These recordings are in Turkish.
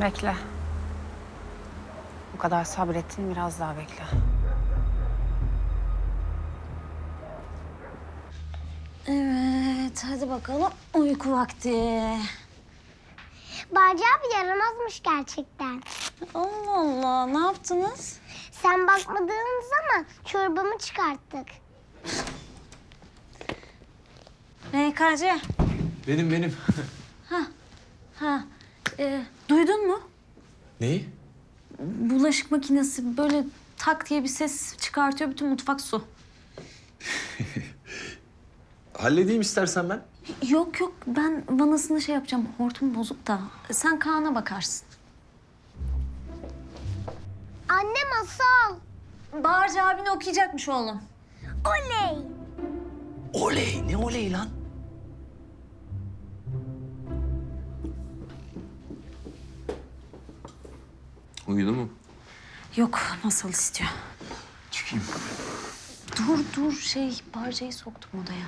Bekle. Bu kadar sabrettin biraz daha bekle. Evet, hadi bakalım uyku vakti. Barca abi yaramazmış gerçekten. Allah Allah, ne yaptınız? Sen bakmadığın zaman çorbamı çıkarttık. MKC, Benim benim. ha, e, duydun mu? Neyi? Bulaşık makinesi böyle tak diye bir ses çıkartıyor, bütün mutfak su. Halledeyim istersen ben. Yok yok, ben vanasını şey yapacağım, hortum bozuk da. Sen Kaan'a bakarsın. Anne masal. Bağırcı abini okuyacakmış oğlum. Oley. Oley ne oley lan? Uyudu mu? Yok, masal istiyor. Çıkayım. Dur dur, şey, Bağırcı'yı soktum odaya.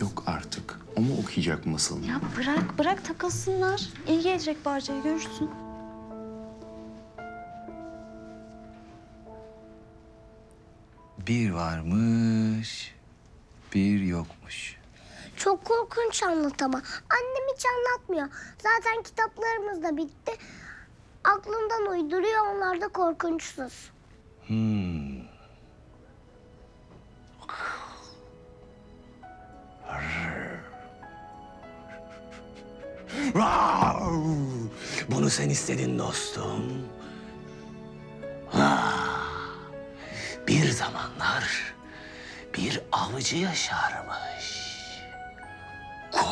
Yok artık. O mu okuyacak masalını? Ya bırak, bırak takılsınlar. İyi gelecek Bağırcı'ya, görürsün. Bir varmış, bir yokmuş. Çok korkunç anlat ama. Annem hiç anlatmıyor. Zaten kitaplarımız da bitti. Aklından uyduruyor onlar da korkunçsuz. Hmm. Bunu sen istedin dostum. Ah, Bir zamanlar bir avcı yaşarmış.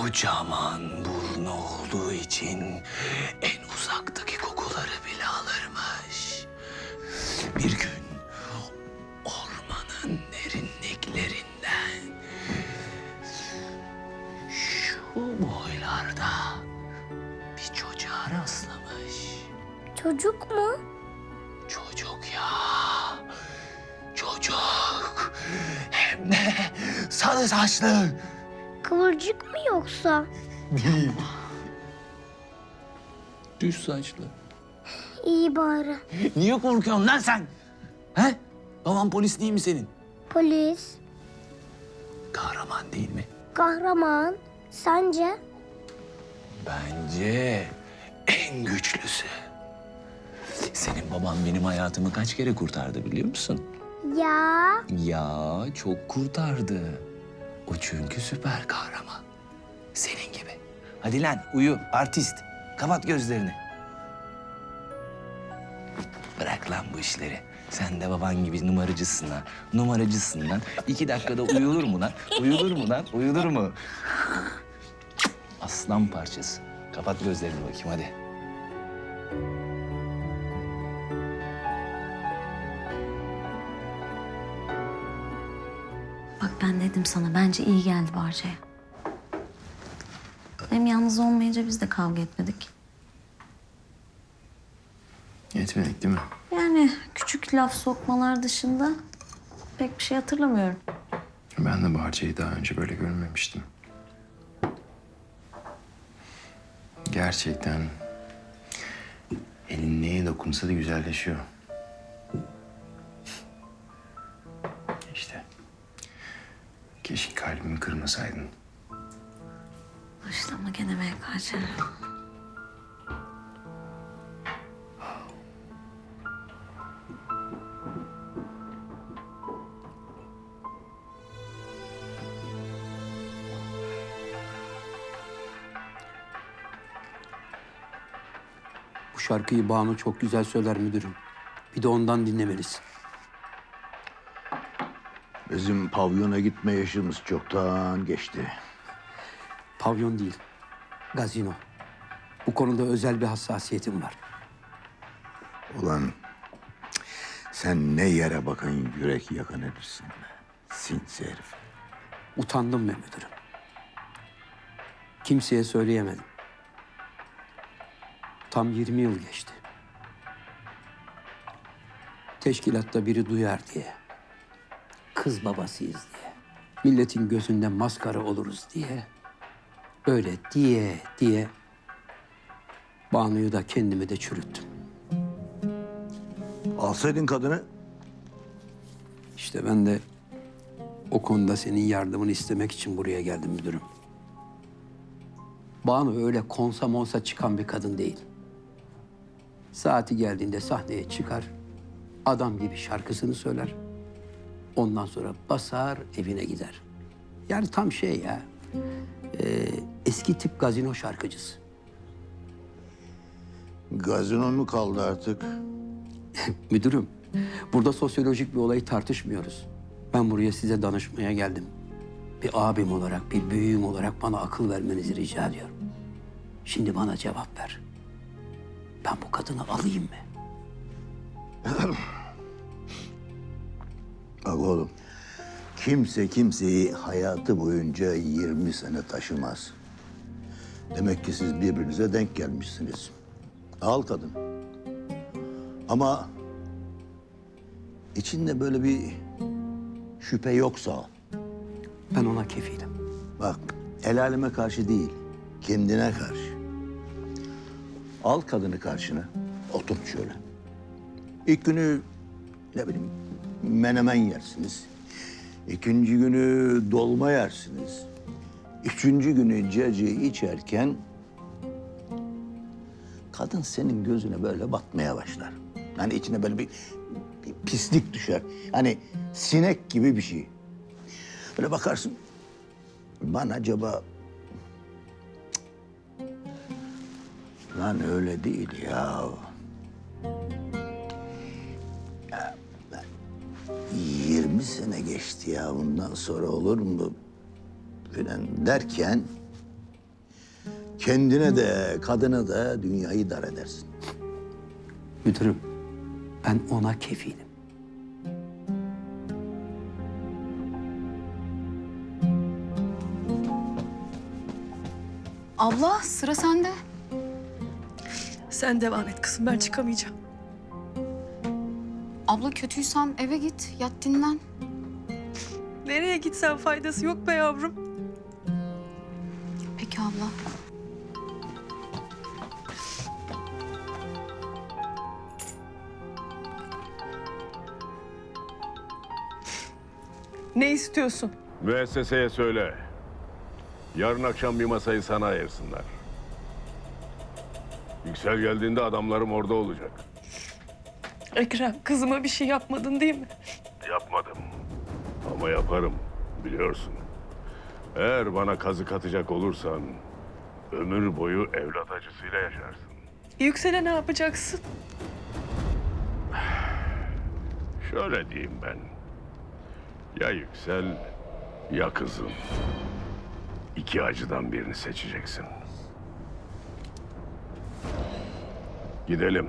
Kocaman burnu olduğu için en uzaktaki kokuları bile alırmış. Bir gün ormanın derinliklerinden şu boylarda bir çocuğa rastlamış. Çocuk mu? Çocuk ya. Çocuk. Hem de sarı saçlı. Kıvırcık mı yoksa? Düz saçlı. İyi bari. Niye korkuyorsun lan sen? He? Baban polis değil mi senin? Polis, Kahraman değil mi? kahraman. Sence? Bence en güçlüsü. Senin baban benim hayatımı kaç kere kurtardı biliyor musun? Ya Ya çok kurtardı. O çünkü süper kahraman. Senin gibi. Hadi lan uyu artist. Kapat gözlerini. Bırak lan bu işleri. Sen de baban gibi numaracısın ha. Numaracısın lan. İki dakikada uyulur mu lan? Uyulur mu lan? Uyulur mu? Aslan parçası. Kapat gözlerini bakayım hadi. Ben dedim sana bence iyi geldi Barca'ya. Hem yalnız olmayınca biz de kavga etmedik. Yetmedik değil mi? Yani küçük laf sokmalar dışında pek bir şey hatırlamıyorum. Ben de Bahçe'yi daha önce böyle görmemiştim. Gerçekten elin neye dokunsa da güzelleşiyor. Kırmasaydın. Başlama gene MKC. Bu şarkıyı Banu çok güzel söyler müdürüm. Bir de ondan dinlemelisin. Bizim pavyona gitme yaşımız çoktan geçti. Pavyon değil, gazino. Bu konuda özel bir hassasiyetim var. Ulan sen ne yere bakan yürek yakan herifsin be. Sinsi herif. Utandım be müdürüm. Kimseye söyleyemedim. Tam 20 yıl geçti. Teşkilatta biri duyar diye. Kız babasıyız diye. Milletin gözünde maskara oluruz diye. Öyle diye diye Banu'yu da kendimi de çürüttüm. Alsaydın kadını. İşte ben de o konuda senin yardımını istemek için buraya geldim müdürüm. Banu öyle konsa monsa çıkan bir kadın değil. Saati geldiğinde sahneye çıkar, adam gibi şarkısını söyler. Ondan sonra basar evine gider. Yani tam şey ya, e, eski tip gazino şarkıcısı. Gazinon mu kaldı artık? Müdürüm, burada sosyolojik bir olayı tartışmıyoruz. Ben buraya size danışmaya geldim. Bir abim olarak, bir büyüğüm olarak bana akıl vermenizi rica ediyorum. Şimdi bana cevap ver. Ben bu kadını alayım mı? Bak oğlum, kimse kimseyi hayatı boyunca 20 sene taşımaz. Demek ki siz birbirinize denk gelmişsiniz. Al kadın. Ama içinde böyle bir şüphe yoksa Ben ona kefilim. bak el aleme karşı değil, kendine karşı. Al kadını karşına, otur şöyle. İlk günü ne bileyim menemen yersiniz. İkinci günü dolma yersiniz. Üçüncü günü cacı içerken kadın senin gözüne böyle batmaya başlar. Yani içine böyle bir, bir pislik düşer. Hani sinek gibi bir şey. Böyle bakarsın. Ben acaba... Lan öyle değil. Ya 20 sene geçti ya bundan sonra olur mu? Falan derken kendine de kadına da dünyayı dar edersin. Müdürüm, ben ona kefilim. Abla sıra sende. Sen devam et kızım ben çıkamayacağım. Abla kötüysen eve git, yat dinlen. Nereye gitsen faydası yok be yavrum. Peki abla. Ne istiyorsun? Müesseseye söyle. Yarın akşam bir masayı sana ayırsınlar. Yüksel geldiğinde adamlarım orada olacak. Ekrem kızıma bir şey yapmadın değil mi? Yapmadım. Ama yaparım. Biliyorsun. Eğer bana kazık atacak olursan... ...ömür boyu evlat acısıyla yaşarsın. Yüksel'e ne yapacaksın? Şöyle diyeyim ben. Ya Yüksel ya kızın. İki acıdan birini seçeceksin. Gidelim.